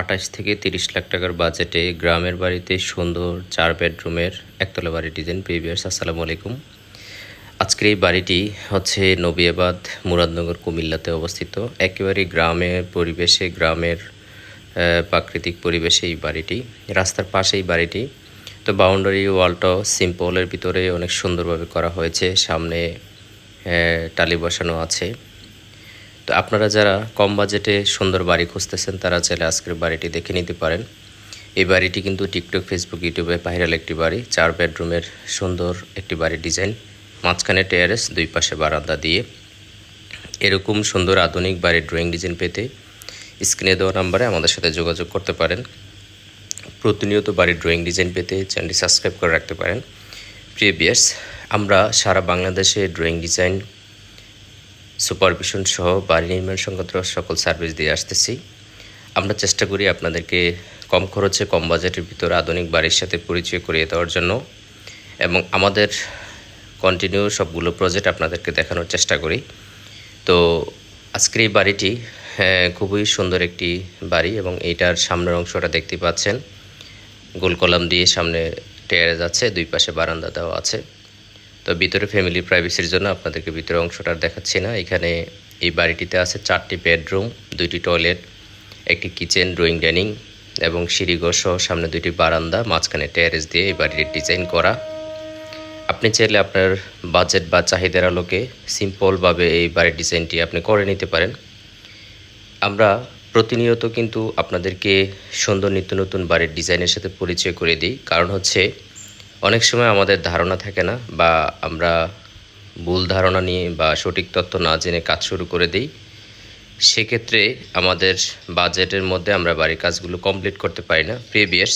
আঠাশ থেকে তিরিশ লাখ টাকার বাজেটে গ্রামের বাড়িতে সুন্দর চার বেডরুমের একতলা বাড়ি ডিজাইন প্রিভিয়ার্স আসসালামু আলাইকুম। আজকের এই বাড়িটি হচ্ছে নবিয়াবাদ মুরাদনগর কুমিল্লাতে অবস্থিত। একেবারে গ্রামের পরিবেশে, গ্রামের প্রাকৃতিক পরিবেশে এই বাড়িটি। রাস্তার পাশে এই বাড়িটি। তো বাউন্ডারি ওয়ালটাও সিম্পলের ভিতরে অনেক সুন্দরভাবে করা হয়েছে। সামনে টালি বসানো আছে। তো আপনারা যারা কম বাজেটে সুন্দর বাড়ি খুঁজতেছেন, তারা চাইলে আজকের বাড়িটি দেখে নিতে পারেন। এই বাড়িটি কিন্তু টিকটক ফেসবুক ইউটিউবে ভাইরাল একটি বাড়ি। চার বেডরুমের সুন্দর একটি বাড়ির ডিজাইন। মাঝখানে টেয়ারেস দুই পাশে বারান্দা দিয়ে। এরকম সুন্দর আধুনিক বাড়ির ড্রয়িং ডিজাইন পেতে স্ক্রিনে দেওয়া নাম্বারে আমাদের সাথে যোগাযোগ করতে পারেন। প্রতিনিয়ত বাড়ির ড্রয়িং ডিজাইন পেতে চ্যানেলটি সাবস্ক্রাইব করে রাখতে পারেন। প্রিয় বিয়ার্স আমরা সারা বাংলাদেশে ড্রয়িং ডিজাইন সুপারভিশন সহ বাড়ি নির্মাণ সংক্রান্ত সকল সার্ভিস দিয়ে আসতেছি। আমরা চেষ্টা করি আপনাদেরকে কম খরচে কম বাজেটের ভিতরে আধুনিক বাড়ির সাথে পরিচয় করিয়ে দেওয়ার জন্য এবং আমাদের কন্টিনিউ সবগুলো প্রজেক্ট আপনাদেরকে দেখানোর চেষ্টা করি। তো আজকের এই বাড়িটি হ্যাঁ, খুবই সুন্দর একটি বাড়ি এবং এইটার সামনের অংশটা দেখতে পাচ্ছেন। গোল কলাম দিয়ে সামনে টেয়ারেজ আছে দুই পাশে বারান্দা দেওয়া আছে। তো ভিতরে ফ্যামিলি প্রাইভেসির জন্য আপনাদেরকে ভিতরে অংশটা দেখাচ্ছি না। এখানে এই বাড়িটিতে আছে চারটি বেডরুম দুইটি টয়লেট একটি কিচেন ড্রয়িং ডাইনিং এবং সিঁড়িঘর সহ সামনে দুইটি বারান্দা, মাঝখানে টেরেস দিয়ে এই বাড়ির ডিজাইন করা। আপনি চাইলে আপনার বাজেট বা চাহিদার আলোকে সিম্পলভাবে এই বাড়ির ডিজাইনটি আপনি করে নিতে পারেন। আমরা প্রতিনিয়ত কিন্তু আপনাদেরকে সুন্দর নিত্য নতুন বাড়ির ডিজাইনের সাথে পরিচয় করে দিই। কারণ হচ্ছে অনেক সময় আমাদের ধারণা থাকে না বা আমরা ভুল ধারণা নিয়ে বা সঠিক তথ্য না জেনে কাজ শুরু করে দিই, সেক্ষেত্রে আমাদের বাজেটের মধ্যে আমরা বাড়ির কাজগুলো কমপ্লিট করতে পারি না। প্রিভিয়াস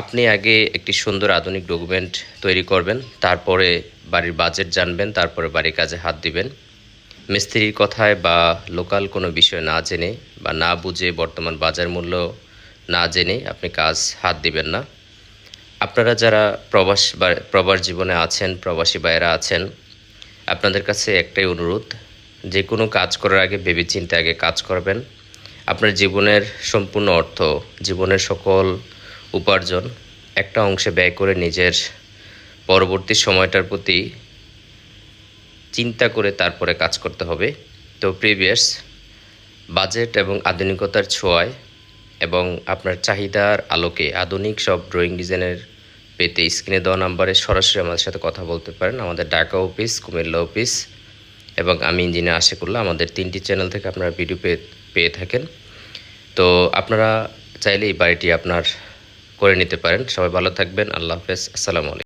আপনি আগে একটি সুন্দর আধুনিক ডকুমেন্ট তৈরি করবেন, তারপরে বাড়ির বাজেট জানবেন, তারপরে বাড়ির কাজে হাত দিবেন। মিস্ত্রির কথায় বা লোকাল কোনো বিষয় না জেনে বা না বুঝে বর্তমান বাজার মূল্য না জেনে আপনি কাজ হাত দিবেন না। আপনারা যারা প্রবাস প্রবাস জীবনে আছেন, প্রবাসী ভাইয়েরা আছেন, আপনাদের কাছে একটাই অনুরোধ, যে কোনো কাজ করার আগে ভেবে চিন্তে আগে কাজ করবেন। আপনার জীবনের সম্পূর্ণ অর্থ, জীবনের সকল উপার্জন একটা অংশে ব্যয় করে নিজের পরবর্তী সময়টার প্রতি চিন্তা করে তারপরে কাজ করতে হবে। তো প্রিভিয়াস বাজেট এবং আধুনিকতার ছোঁয়ায় এবং আপনার চাহিদার আলোকে আধুনিক সব ড্রয়িং ডিজাইনের পেতে স্ক্রিনে দেওয়া নাম্বারে সরাসরি আমাদের সাথে কথা বলতে পারেন। আমাদের ডাকা অফিস কুমিল্লা অফিস এবং আমি ইঞ্জিনিয়ার আশিকুল্লাহ। আমাদের তিনটি চ্যানেল থেকে আপনারা ভিডিও পেয়ে পেয়ে থাকেন। তো আপনারা চাইলে এই বাড়িটি আপনার করে নিতে পারেন। সবাই ভালো থাকবেন। আল্লাহ হাফেজ। আসসালামু আলাইকুম।